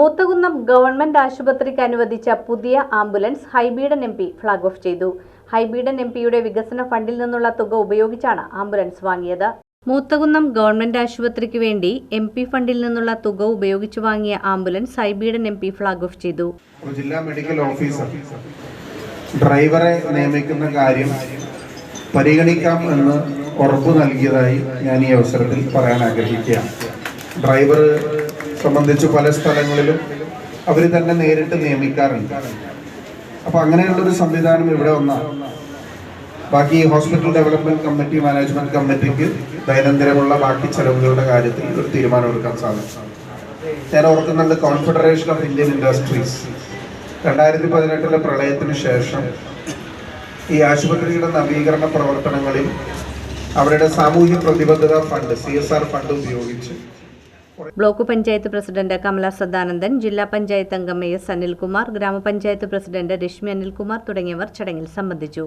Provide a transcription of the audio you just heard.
Moothakunnam government ആശുപത്രിക്ക് അനുവദിച്ച പുതിയ ambulance Hibi Eden M P flag off ചെയ്തു. ഹൈബീഡൻ എം പിയുടെ വികസന ഫണ്ടിൽ നിന്നുള്ള തുക ഉപയോഗിച്ചാണ് ആംബുലൻസ് വാങ്ങിയത്. മൂത്തകുന്നം ഗവൺമെന്റ് ആശുപത്രിക്ക് വേണ്ടി എം പി ഫണ്ടിൽ നിന്നുള്ള തുക ഉപയോഗിച്ച് വാങ്ങിയ ambulance Hibi Eden M P flag off ചെയ്തു. ജില്ലാ മെഡിക്കൽ ഓഫീസർ ഡ്രൈവറെ നിയമിക്കുന്ന കാര്യം പരിഗണിക്കാം എന്ന് ഉറപ്പ് നൽകിയതായി ഞാൻ ഈ അവസരത്തിൽ പറയാൻ ആഗ്രഹിക്കുകയാണ്. ഡ്രൈവർ സംബന്ധിച്ച് പല സ്ഥലങ്ങളിലും അവർ തന്നെ നേരിട്ട് നിയമിക്കാറുണ്ട്. അപ്പൊ അങ്ങനെയുള്ളൊരു സംവിധാനം ഇവിടെ ഒന്നാണ് ബാക്കി ഹോസ്പിറ്റൽ ഡെവലപ്മെന്റ് കമ്മിറ്റി മാനേജ്മെന്റ് കമ്മിറ്റിക്ക് ദൈനംദിനമുള്ള ബാക്കി ചെലവുകളുടെ കാര്യത്തിൽ ഒരു തീരുമാനമെടുക്കാൻ സാധിക്കും ഞാൻ ഓർക്കുന്നുണ്ട് കോൺഫെഡറേഷൻ ഓഫ് ഇന്ത്യൻ ഇൻഡസ്ട്രീസ് രണ്ടായിരത്തി പതിനെട്ടിലെ പ്രളയത്തിന് ശേഷം ഈ ആശുപത്രിയുടെ നവീകരണ പ്രവർത്തനങ്ങളിൽ അവരുടെ സാമൂഹ്യ പ്രതിബദ്ധത ഫണ്ട് സി ഫണ്ട് ഉപയോഗിച്ച് ബ്ലോക്ക് പഞ്ചായത്ത് പ്രസിഡന്റ് കമല സദാനന്ദൻ ജില്ലാ പഞ്ചായത്ത് അംഗം എസ് അനിൽകുമാർ ഗ്രാമപഞ്ചായത്ത് പ്രസിഡന്റ് രശ്മി അനിൽകുമാർ തുടങ്ങിയവർ ചടങ്ങിൽ സംബന്ധിച്ചു.